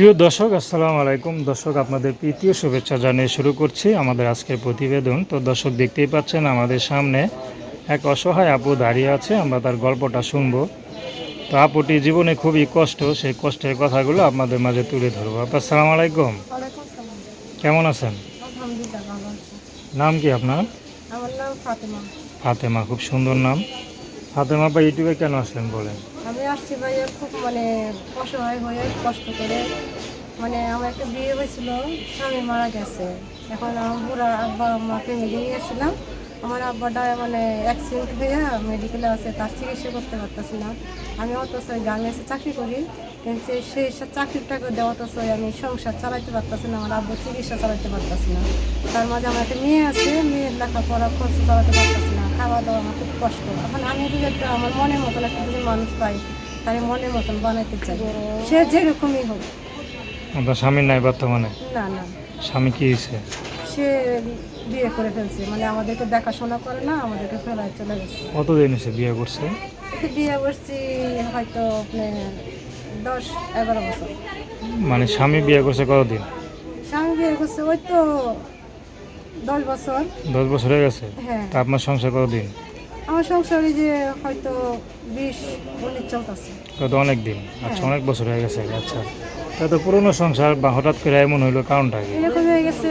প্রিয় দর্শক আসসালামু আলাইকুম। দর্শক আপনাদের তৃতীয় শুভেচ্ছা জানিয়ে শুরু করছি আমাদের আজকের প্রতিবেদন। তো দর্শক দেখতেই পাচ্ছেন আমাদের সামনে এক অসহায় আপু দাঁড়িয়ে আছে আমরা তার গল্পটা শুনব। তো আপুটি জীবনে খুবই কষ্ট সেই কষ্টের কথাগুলো আপনাদের মাঝে তুলে ধরবো। আপু আসসালামু আলাইকুম। কেমন আছেন? নাম কি আপনার? ফাতেমা। ফাতেমা খুব সুন্দর নাম। ফাতেমা বা ইউটিউবে কেন আসলেন বলেন? আসছি ভাইয়া খুব মানে অসহায় হয়ে কষ্ট করে। মানে আমার একটা বিয়ে হয়েছিল, স্বামী মারা গেছে। এখন আমার বুড়া আব্বা আম্মাকে মিলিয়ে গিয়েছিলাম আমার আব্বাটা মানে অ্যাক্সিডেন্ট হয়ে মেডিকেলে আছে, তার চিকিৎসা করতে পারতেছি না। আমি অথচ এসে চাকরি করি, কিন্তু সেই- সেই সব চাকরির টাকা দেওয়া অথচ আমি সংসার চালাইতে পারতেছি না, আমার আব্বুর চিকিৎসা চালাইতে পারতেছি না। তার মাঝে আমার একটা মেয়ে আছে, মেয়ের লেখাপড়া খরচ চালাতে পারতেছি খাওয়া দাওয়া আমার খুব কষ্ট। এখন আমি যদি একটা আমার মনের মতন একটা যদি মানুষ পাই তাই মনের মতন বানাইতে চাই। সে যেরকমই হোক। আপনার স্বামীর নাই বর্তমানে? না না। স্বামী কি হয়েছে? সে বিয়ে করে ফেলছে। মানে আমাদেরকে দেখাশোনা করে না আমাদেরকে ফেলায় চলে গেছে। কতদিন এসে বিয়ে করছে? বিয়ে করছি হয়তো আপনি দশ এগারো বছর। মানে স্বামী বিয়ে করছে কতদিন? স্বামী বিয়ে করছে ওই তো দশ বছর। দশ বছর হয়ে গেছে? হ্যাঁ। তা আপনার সংসার কতদিন? আমার সংসারে যে হয়তো বিশ উনিশ চলতেছে। কত অনেক দিন। আচ্ছা হ্যাঁ। অনেক বছর হয়ে গেছে। আচ্ছা। তা তো পুরনো সংসার বা হঠাৎ করে এমন হইল কারণটা কি? এরকম হয়ে গেছে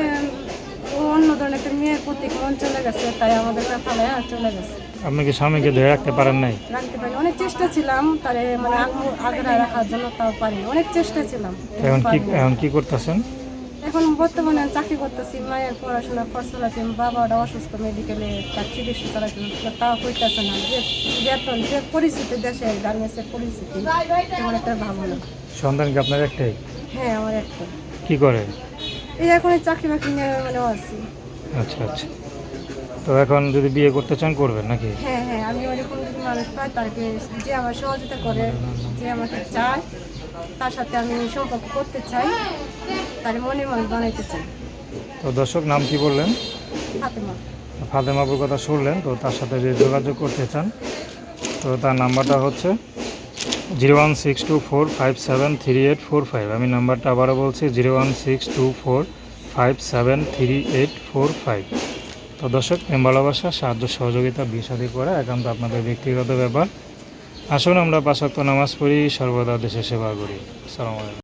ও অন্য ধরনের একটা মেয়ের প্রতি মন চলে গেছে তাই আমাদের ফেলায় চলে গেছে। আপনি কি স্বামীকে ধরে রাখতে পারেন নাই? রাখতে পারি অনেক চেষ্টা ছিলাম তারে মানে আগ- আগড়া রাখার জন্য তাও পারি অনেক চেষ্টা ছিলাম। এখন কি এখন কি করতেছেন? এখন বর্তমানে চাকরি করতেছি মায়ের পড়াশোনা খরচ চালাচ্ছি বাবাটা অসুস্থ মেডিকেলে তার চিকিৎসা চালাচ্ছি তাও হইতেছে না। যে বেতন যে পরিস্থিতি দেশে গার্মেন্টসের পরিস্থিতি তেমন একটা ভালো না। সন্তান কি আপনার একটাই? হ্যাঁ আমার একটা। কি করে? এই এখন চাকরি বাকরি নিয়ে মানে আছি। আচ্ছা আচ্ছা। তো এখন যদি বিয়ে করতে চান করবেন নাকি? হ্যাঁ হ্যাঁ আমি ওইরকম যদি মানুষ পাই তাকে যে আমার সহযোগিতা করে যে আমাকে চায় তার সাথে আমি সম্পর্ক করতে চাই তার মনে মনে বানাইতে চাই। তো দর্শক নাম কি বললেন? ফাতেমা। ফাতেমাপুর কথা শুনলেন তো তার সাথে যে যোগাযোগ করতে চান তো তার নাম্বারটা হচ্ছে zero one six two four five seven three eight four five. আমি নাম্বারটা আবারও বলছি zero one six two four five seven three eight four five. তো দর্শক প্রেম ভালোবাসা সাহায্য সহযোগিতা বিষাদি করা একান্ত আপনাদের ব্যক্তিগত ব্যাপার। আসুন আমরা পাশাক্ত নামাজ পড়ি সর্বদা দেশে সেবা করি। আলাইকুম।